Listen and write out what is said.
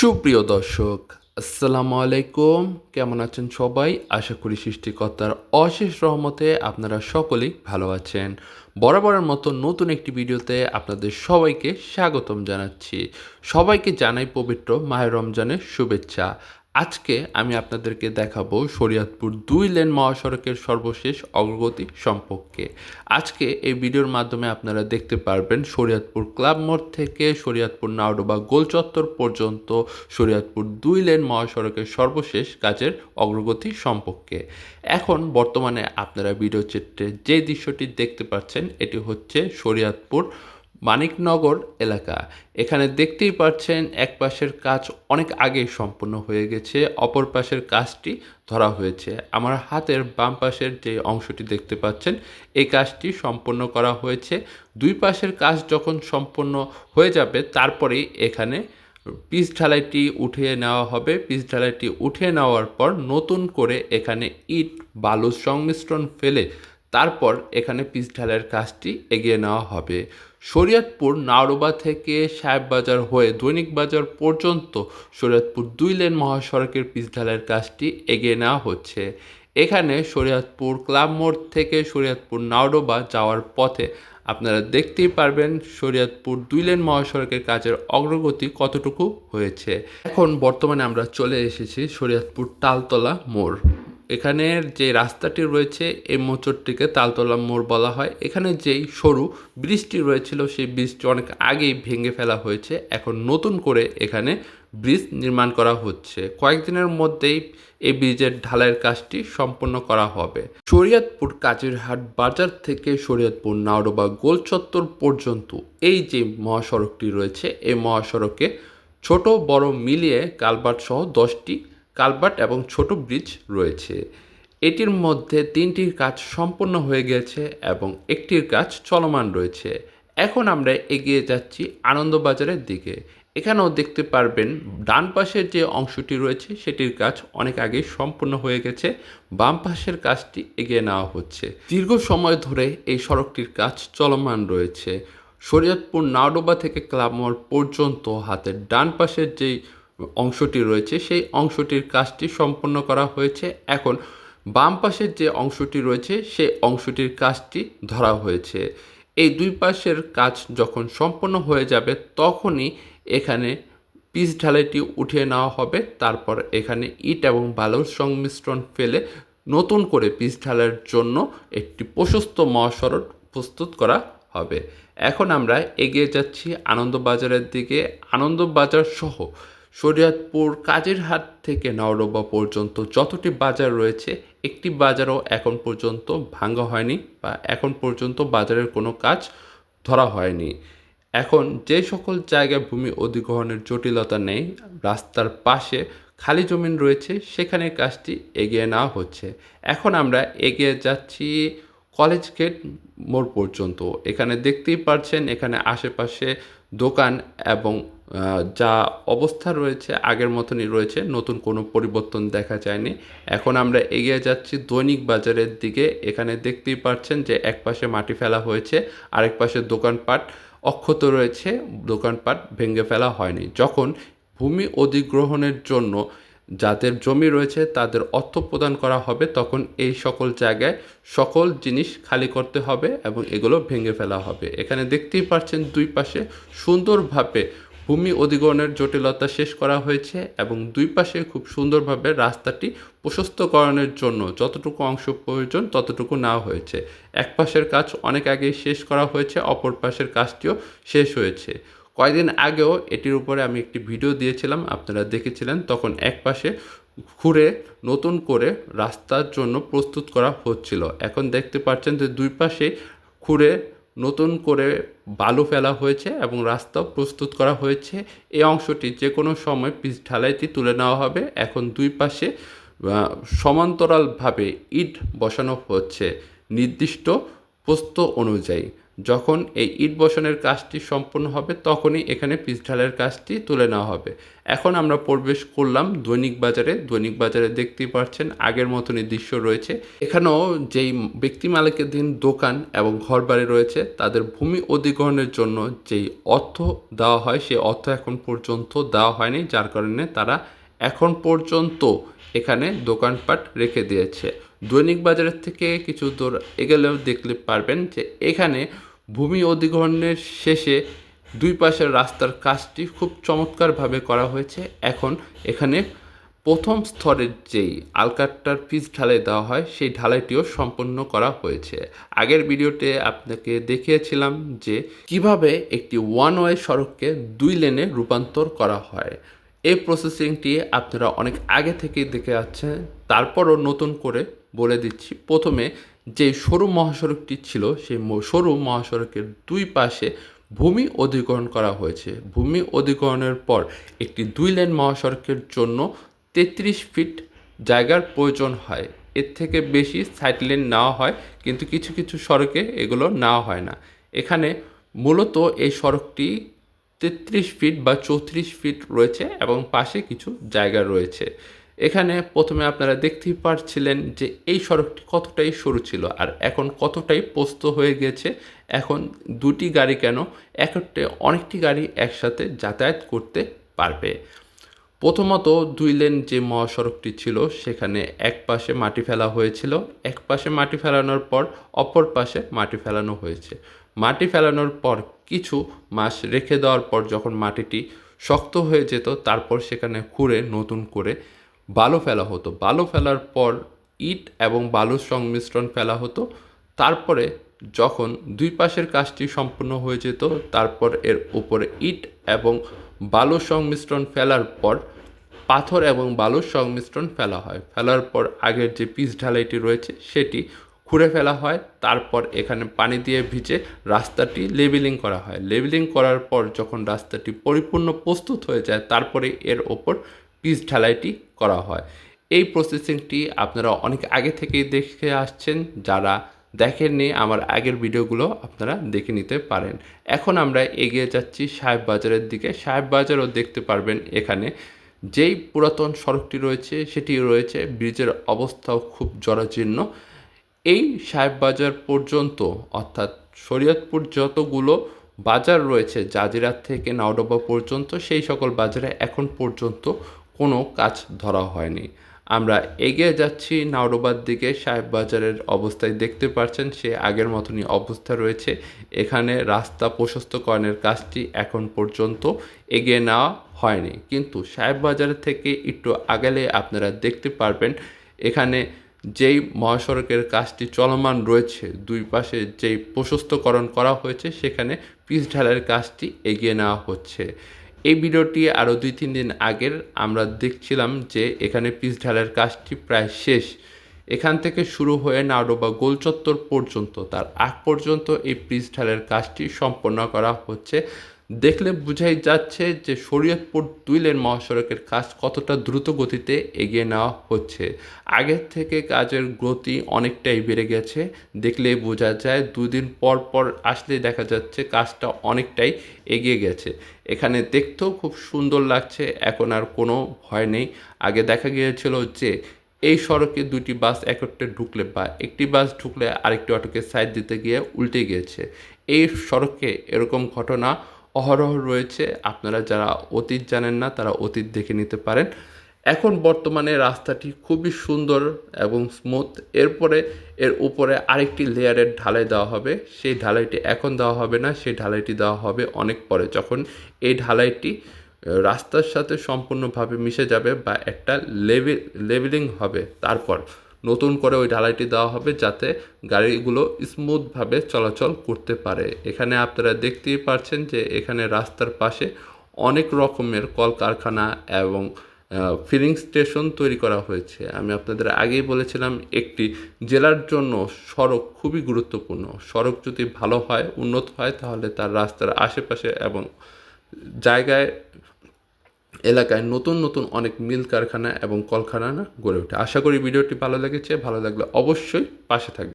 সুপ্রিয় দর্শক, আসসালামু আলাইকুম। কেমন আছেন সবাই? আশা করি সৃষ্টিকর্তার অশেষ রহমতে আপনারা সকলেই ভালো আছেন। বরাবরের মতো নতুন একটি ভিডিওতে আপনাদের সবাইকে স্বাগতম জানাচ্ছি। সবাইকে জানাই পবিত্র মাহের রমজানের শুভেচ্ছা। আজকে আমি আপনাদেরকে দেখাবো শরীয়তপুর দুই লেন মহাসড়কের সর্বশেষ অগ্রগতি সম্পর্কে। আজকে এই ভিডিওর মাধ্যমে আপনারা দেখতে পারবেন শরীয়তপুর ক্লাব মোড় থেকে শরীয়তপুর নাওডোবা গোল চত্বর পর্যন্ত শরীয়তপুর দুই লেন মহাসড়কের সর্বশেষ কাজের অগ্রগতি সম্পর্কে। এখন বর্তমানে আপনারা ভিডিও চিত্রে যে দৃশ্যটি দেখতে পাচ্ছেন, এটি হচ্ছে শরীয়তপুর মানিকনগর এলাকা। এখানে দেখতেই পাচ্ছেন এক পাশের কাজ অনেক আগেই সম্পূর্ণ হয়ে গেছে, অপর পাশের কাজটি ধরা হয়েছে। আমার হাতের বাম পাশের যে অংশটি দেখতে পাচ্ছেন, এই কাজটি সম্পন্ন করা হয়েছে। দুই পাশের কাজ যখন সম্পূর্ণ হয়ে যাবে তারপরেই এখানে পিস ঢালাইটি উঠিয়ে নেওয়া হবে। পিস ঢালাইটি উঠিয়ে নেওয়ার পর নতুন করে এখানে ইট বালুর সংমিশ্রণ ফেলে তারপর এখানে পিস ঢালাইয়ের কাজটি এগিয়ে নেওয়া হবে। শরীয়তপুর নাওরোবা থেকে সাহেববাজার হয়ে দৈনিক বাজার পর্যন্ত শরীয়তপুর দুই লেন মহাসড়কের পিচ ঢালাইয়ের কাজটি এগিয়ে নেওয়া হচ্ছে। এখানে শরীয়তপুর ক্লাব মোড় থেকে শরীয়তপুর নাওডোবা যাওয়ার পথে আপনারা দেখতেই পারবেন শরীয়তপুর দুই লেন মহাসড়কের কাজের অগ্রগতি কতটুকু হয়েছে। এখন বর্তমানে আমরা চলে এসেছি শরীয়তপুর তালতলা মোড়। এখানের যে রাস্তাটি রয়েছে, এই মোচরটিকে তালতলা মোড় বলা হয়। এখানে যেই সরু ব্রিজটি রয়েছিল, সেই ব্রিজটি অনেক আগেই ভেঙে ফেলা হয়েছে। এখন নতুন করে এখানে ব্রিজ নির্মাণ করা হচ্ছে। কয়েকদিনের মধ্যেই এই ব্রিজের ঢালাইয়ের কাজটি সম্পন্ন করা হবে। শরীয়তপুর কাজিরহাট বাজার থেকে শরীয়তপুর নাওডোবা গোল চত্বর পর্যন্ত এই যে মহাসড়কটি রয়েছে, এই মহাসড়কে ছোট বড় মিলিয়ে কালবাট সহ দশটি কালভার্ট এবং ছোট ব্রিজ রয়েছে। এটির মধ্যে তিনটির কাজ সম্পূর্ণ হয়ে গেছে এবং একটির কাজ চলমান রয়েছে। এখন আমরা এগিয়ে যাচ্ছি আনন্দবাজারের দিকে। এখানেও দেখতে পারবেন, ডান পাশের যে অংশটি রয়েছে, সেটির কাজ অনেক আগেই সম্পূর্ণ হয়ে গেছে। বাম পাশের কাজটি এগিয়ে নেওয়া হচ্ছে। দীর্ঘ সময় ধরে এই সড়কটির কাজ চলমান রয়েছে। শরীয়তপুর নাওডোবা থেকে ক্লাব মোড় পর্যন্ত হাতের ডান পাশের যেই অংশটি রয়েছে, সেই অংশটির কাজটি সম্পন্ন করা হয়েছে। এখন বাম পাশের যে অংশটি রয়েছে, সেই অংশটির কাজটি ধরা হয়েছে। এই দুই পাশের কাজ যখন সম্পন্ন হয়ে যাবে, তখনই এখানে পিচ ঢালাইটি উঠিয়ে নেওয়া হবে। তারপর এখানে ইট এবং বালুর সংমিশ্রণ ফেলে নতুন করে পিচ ঢালাইয়ের জন্য একটি প্রশস্ত মহাসড়ক প্রস্তুত করা হবে। এখন আমরা এগিয়ে যাচ্ছি আনন্দবাজারের দিকে। আনন্দবাজার সহ শরীয়তপুর কাজিরহাট থেকে নওডোবা পর্যন্ত যতটি বাজার রয়েছে, একটি বাজারও এখন পর্যন্ত ভাঙ্গা হয়নি বা এখন পর্যন্ত বাজারের কোনো কাজ ধরা হয়নি। এখন যে সকল জায়গায় ভূমি অধিগ্রহণের জটিলতা নেই, রাস্তার পাশে খালি জমিন রয়েছে, সেখানে কাজটি এগিয়ে নেওয়া হচ্ছে। এখন আমরা এগিয়ে যাচ্ছি কলেজ গেট মোড় পর্যন্ত। এখানে দেখতেই পারছেন, এখানে আশেপাশে দোকান এবং যা অবস্থা রয়েছে, আগের মতনই রয়েছে, নতুন কোনো পরিবর্তন দেখা যায়নি। এখন আমরা এগিয়ে যাচ্ছি দৈনিক বাজারের দিকে। এখানে দেখতেই পাচ্ছেন যে এক পাশে মাটি ফেলা হয়েছে, আরেক পাশে দোকানপাট অক্ষত রয়েছে। দোকানপাট ভেঙে ফেলা হয়নি। যখন ভূমি অধিগ্রহণের জন্য যাদের জমি রয়েছে, তাদের অর্থ প্রদান করা হবে, তখন এই সকল জায়গায় সকল জিনিস খালি করতে হবে এবং এগুলো ভেঙে ফেলা হবে। এখানে দেখতেই পাচ্ছেন দুই পাশে সুন্দরভাবে ভূমি অধিগ্রহণের জটিলতা শেষ করা হয়েছে এবং দুই পাশে খুব সুন্দরভাবে রাস্তাটি প্রশস্তকরণের জন্য যতটুকু অংশ প্রয়োজন ততটুকু নেওয়া হয়েছে। এক পাশের কাজ অনেক আগেই শেষ করা হয়েছে, অপর পাশের কাজটিও শেষ হয়েছে। কয়েকদিন আগেও এটির উপরে আমি একটি ভিডিও দিয়েছিলাম, আপনারা দেখেছিলেন, তখন এক পাশে ঘুরে নতুন করে রাস্তার জন্য প্রস্তুত করা হচ্ছিল। এখন দেখতে পাচ্ছেন যে দুই পাশে খুঁড়ে নতুন করে বালু ফেলা হয়েছে এবং রাস্তা প্রস্তুত করা হয়েছে। এই অংশটি যে কোনো সময় পিচ ঢালাইটি তুলে নেওয়া হবে। এখন দুই পাশে সমান্তরালভাবে ইট বসানো হচ্ছে। নির্দিষ্ট প্রস্ত অনুযায়ী। যখন এই ইট বসানোর কাজটি সম্পূর্ণ হবে, তখনই এখানে পিচ ঢালের কাজটি তুলে নেওয়া হবে। এখন আমরা প্রবেশ করলাম দৈনিক বাজারে। দৈনিক বাজারে দেখতেই পাচ্ছেন, আগের মতনই দৃশ্য রয়েছে। এখানেও যেই ব্যক্তি মালিকাধীন দোকান এবং ঘরবাড়ি রয়েছে, তাদের ভূমি অধিগ্রহণের জন্য যেই অর্থ দেওয়া হয় সেই অর্থ এখন পর্যন্ত দেওয়া হয়নি, যার কারণে তারা এখন পর্যন্ত এখানে দোকানপাট রেখে দিয়েছে। দৈনিক বাজারের থেকে কিছু দূর এগেলেও দেখতে পারবেন যে এখানে ভূমি অধিগ্রহণের শেষে দুই পাশের রাস্তার কাজটি খুব চমৎকারভাবে করা হয়েছে। এখন এখানে প্রথম স্তরের যেই আলকাট্টার পিচ ঢালাই দেওয়া হয়, সেই ঢালাইটিও সম্পন্ন করা হয়েছে। আগের ভিডিওতে আপনাকে দেখিয়েছিলাম যে কীভাবে একটি ওয়ান ওয়ে সড়ককে দুই লেনে রূপান্তর করা হয়। এই প্রসেসিংটি আপনারা অনেক আগে থেকেই দেখে যাচ্ছেন তারপরও নতুন করে বলে দিচ্ছি। প্রথমে যে সরু মহাসড়কটি ছিল, সেই সরু মহাসড়কের দুই পাশে ভূমি অধিগ্রহণ করা হয়েছে। ভূমি অধিগ্রহণের পর একটি দুই লেন মহাসড়কের জন্য তেত্রিশ ফিট জায়গার প্রয়োজন হয়। এর থেকে বেশি সাইড লেন নেওয়া হয়, কিন্তু কিছু কিছু সড়কে এগুলো নেওয়া হয় না। এখানে মূলত এই সড়কটি তেত্রিশ ফিট বা চৌত্রিশ ফিট রয়েছে এবং পাশে কিছু জায়গা রয়েছে। এখানে প্রথমে আপনারা দেখতেই পারছিলেন যে এই সড়কটি কতটাই সরু ছিল আর এখন কতটাই পোস্ত হয়ে গেছে। এখন দুটি গাড়ি কেন? একটা অনেকটি গাড়ি একসাথে যাতায়াত করতে পারবে। প্রথমত দুই লেন যে মহাসড়কটি ছিল, সেখানে এক পাশে মাটি ফেলা হয়েছিল। এক পাশে মাটি ফেলানোর পর অপর পাশে মাটি ফেলানো হয়েছে। মাটি ফেলানোর পর কিছু মাস রেখে দেওয়ার পর যখন মাটিটি শক্ত হয়ে যেত, তারপর সেখানে খুঁড়ে নতুন করে বালু ফেলা হতো। বালু ফেলার পর ইট এবং বালুর সংমিশ্রণ ফেলা হতো। তারপরে যখন দুই পাশের কাজটি সম্পূর্ণ হয়ে যেত, তারপর এর উপরে ইট এবং বালুর সংমিশ্রণ ফেলার পর পাথর এবং বালুর সংমিশ্রণ ফেলা হয়। ফেলার পর আগের যে পিচ ঢালাইটি রয়েছে, সেটি খুঁড়ে ফেলা হয়। তারপর এখানে পানি দিয়ে ভিজে রাস্তাটি লেবেলিং করা হয়। লেবেলিং করার পর যখন রাস্তাটি পরিপূর্ণ প্রস্তুত হয়ে যায়, তারপরে এর ওপর পিচ ঢালাইটি করা হয়। এই প্রসেসিংটি আপনারা অনেক আগে থেকেই দেখে আসছেন। যারা দেখেননি, আমার আগের ভিডিওগুলো আপনারা দেখে নিতে পারেন। এখন আমরা এগিয়ে যাচ্ছি সাহেব বাজারের দিকে। সাহেব বাজারও দেখতে পারবেন এখানে। যেই পুরাতন সড়কটি রয়েছে, সেটি রয়েছে। ব্রিজের অবস্থাও খুব জরাজীর্ণ। এই সাহেব বাজার পর্যন্ত, অর্থাৎ শরীয়তপুর যতগুলো বাজার রয়েছে জাজিরাত থেকে নাওডোবা পর্যন্ত, সেই সকল বাজারে এখন পর্যন্ত কোনো কাজ ধরা হয়নি। আমরা এগিয়ে যাচ্ছি নাওরোবার দিকে। সাহেব বাজারের অবস্থায় দেখতে পাচ্ছেন সে আগের মতনই অবস্থা রয়েছে। এখানে রাস্তা প্রশস্তকরণের কাজটি এখন পর্যন্ত এগিয়ে নেওয়া হয়নি। কিন্তু সাহেব বাজার থেকে একটু আগালে আপনারা দেখতে পারবেন, এখানে যেই মহাসড়কের কাজটি চলমান রয়েছে, দুই পাশে যেই প্রশস্তকরণ করা হয়েছে, সেখানে পিচ ঢালের কাজটি এগিয়ে নেওয়া হচ্ছে। এই ভিডিওটি আরও দুই, তিন দিন আগের, আমরা দেখছিলাম যে এখানে পিচ ঢালের কাজটি প্রায় শেষ। এখান থেকে শুরু হয়ে নাওডোবা গোলচত্বর পর্যন্ত, তার আগ পর্যন্ত এই পিচ ঢালের কাজটি সম্পন্ন করা হচ্ছে। দেখলে বোঝাই যাচ্ছে যে শরীয়তপুর দুই লেন মহাসড়কের কাজ কতটা দ্রুত গতিতে এগিয়ে নেওয়া হচ্ছে। আগের থেকে কাজের গতি অনেকটাই বেড়ে গেছে। দেখলে বোঝা যায় দুদিন পর পর আসলে দেখা যাচ্ছে কাজটা অনেকটাই এগিয়ে গেছে। এখানে দেখতেও খুব সুন্দর লাগছে, এখন আর কোনো ভয় নেই। আগে দেখা গিয়েছিল যে এই সড়কে দুটি বাস একত্রে ঢুকলে বা একটি বাস ঢুকলে আরেকটি অটোকে সাইড দিতে গিয়ে উল্টে গিয়েছে। এই সড়কে এরকম ঘটনা অহরহ রয়েছে। আপনারা যারা অতীত জানেন না, তারা অতীত দেখে নিতে পারেন। এখন বর্তমানে রাস্তাটি খুবই সুন্দর এবং স্মুথ এরপরে এর উপরে আরেকটি লেয়ারের ঢালাই দেওয়া হবে। সেই ঢালাইটি এখন দেওয়া হবে না, সেই ঢালাইটি দেওয়া হবে অনেক পরে। যখন এই ঢালাইটি রাস্তার সাথে সম্পূর্ণভাবে মিশে যাবে বা একটা লেভেল লেভেলিং হবে তারপর। নতুন করে ওই ঢালাইটি দেওয়া হবে যাতে গাড়িগুলো স্মুথভাবে চলাচল করতে পারে। এখানে আপনারা দেখতেই পারছেন যে এখানে রাস্তার পাশে অনেক রকমের কলকারখানা এবং ফিলিং স্টেশন তৈরি করা হয়েছে। আমি আপনাদের আগেই বলেছিলাম, একটি জেলার জন্য সড়ক খুবই গুরুত্বপূর্ণ। সড়ক যদি ভালো হয়, উন্নত হয়, তাহলে তার রাস্তার আশেপাশে এবং জায়গায় এলাকায় নতুন নতুন অনেক মিল কারখানা এবং কলকারখানা গড়ে ওঠে। আশা করি ভিডিওটি ভালো লেগেছে। ভালো লাগলে অবশ্যই পাশে থাকবে